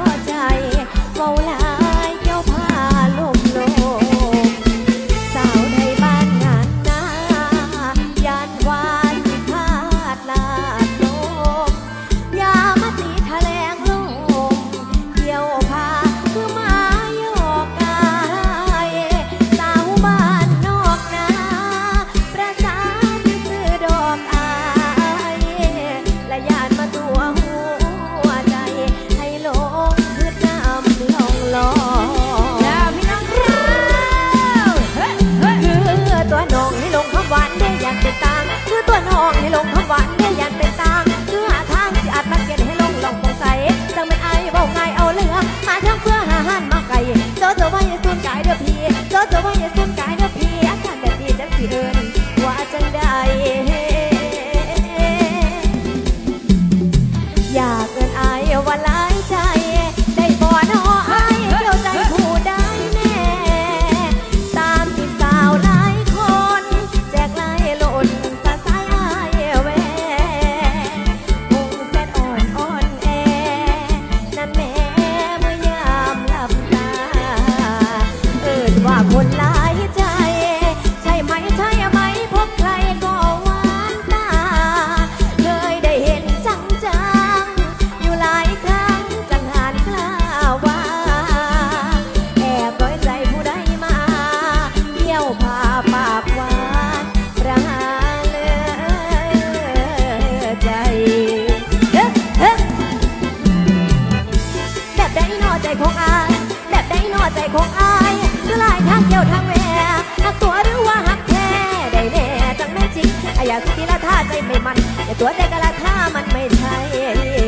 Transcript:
พอใจเฝ้าลา yeah. ของอายคือลายทางเกี่ยวทางแหวหักตัวหรือว่าหักแท้ได้แน่จังแม่จริงอยาสิทีละท่าใจไม่มันแต่ตัวแต่กะละท่ามันไม่ใช่